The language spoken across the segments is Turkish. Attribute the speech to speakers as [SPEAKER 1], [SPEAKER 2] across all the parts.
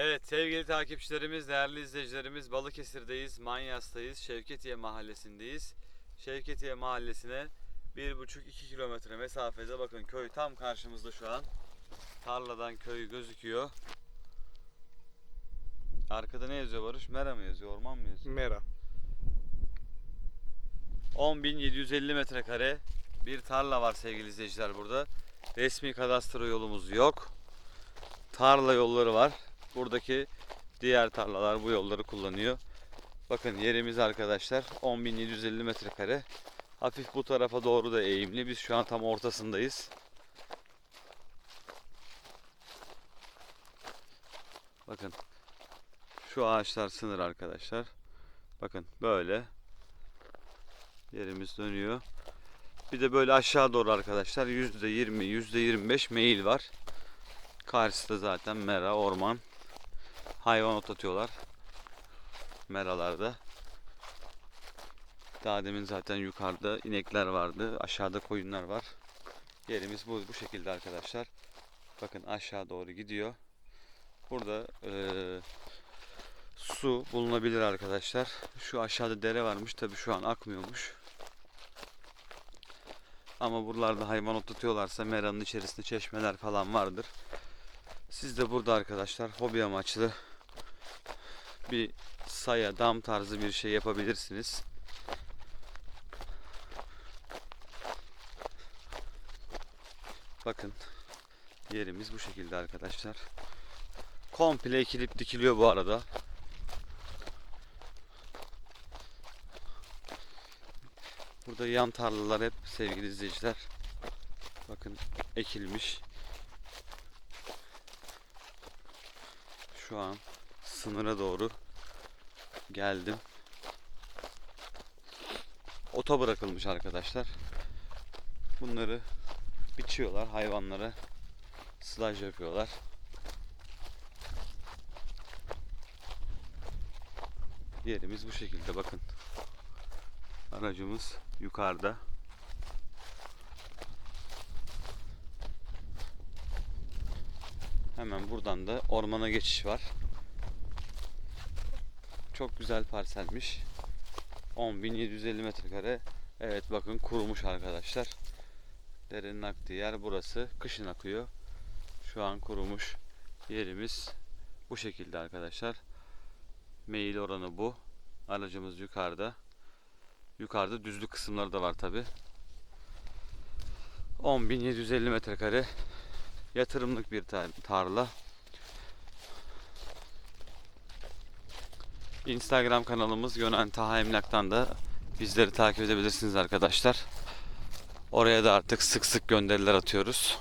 [SPEAKER 1] Evet sevgili takipçilerimiz, değerli izleyicilerimiz Balıkesir'deyiz, Manyas'tayız, Şevketiye Mahallesi'ndeyiz. Şevketiye Mahallesi'ne 1,5-2 kilometre mesafede bakın köy tam karşımızda şu an. Tarladan köy gözüküyor. Arkada ne yazıyor Barış? Mera mı yazıyor, orman mı yazıyor?
[SPEAKER 2] Mera.
[SPEAKER 1] 10.750 metrekare bir tarla var sevgili izleyiciler burada. Resmi kadastro yolumuz yok. Tarla yolları var. Buradaki diğer tarlalar bu yolları kullanıyor. Bakın yerimiz arkadaşlar 10.750 metrekare. Hafif bu tarafa doğru da eğimli. Biz şu an tam ortasındayız. Bakın şu ağaçlar sınır arkadaşlar. Bakın böyle yerimiz dönüyor. Bir de böyle aşağı doğru arkadaşlar %20, %25 meyil var. Karşıda zaten mera, orman. Hayvan otlatıyorlar. Meralarda. Daha demin zaten yukarıda inekler vardı. Aşağıda koyunlar var. Yerimiz bu, bu şekilde arkadaşlar. Bakın aşağı doğru gidiyor. Burada eee, su bulunabilir arkadaşlar. Şu aşağıda dere varmış. Tabi şu an akmıyormuş. Ama buralarda hayvan otlatıyorlarsa meranın içerisinde çeşmeler falan vardır. Siz de burada arkadaşlar hobi amaçlı bir saya, dam tarzı bir şey yapabilirsiniz. Bakın yerimiz bu şekilde arkadaşlar. Komple ekilip dikiliyor bu arada. Burada yan tarlalar hep sevgili izleyiciler. Bakın ekilmiş. Şu an sınıra doğru geldim. Ota bırakılmış arkadaşlar. Bunları biçiyorlar hayvanlara. Sılaj yapıyorlar. Yerimiz bu şekilde bakın. Aracımız yukarıda. Hemen buradan da ormana geçiş var. Çok güzel parselmiş. 10.750 metrekare. Evet bakın kurumuş arkadaşlar. Derenin aktığı yer burası. Kışın akıyor. Şu an kurumuş. Yerimiz bu şekilde arkadaşlar. Meyil oranı bu. Aracımız yukarıda. Yukarıda düzlük kısımları da var tabi. 10.750 metrekare yatırımlık bir tar- tarla. Instagram kanalımız Yonan Taha Emlak'tan da bizleri takip edebilirsiniz arkadaşlar. Oraya da artık sık sık gönderiler atıyoruz.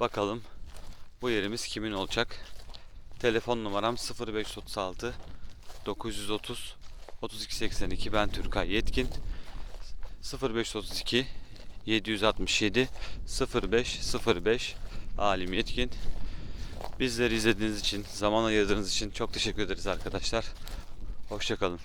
[SPEAKER 1] Bakalım bu yerimiz kimin olacak? Telefon numaram 0536 930 3282 ben Türkay Yetkin 0532 767 0505 Alim Yetkin Bizleri izlediğiniz için, zaman ayırdığınız için çok teşekkür ederiz arkadaşlar. Hoşçakalın.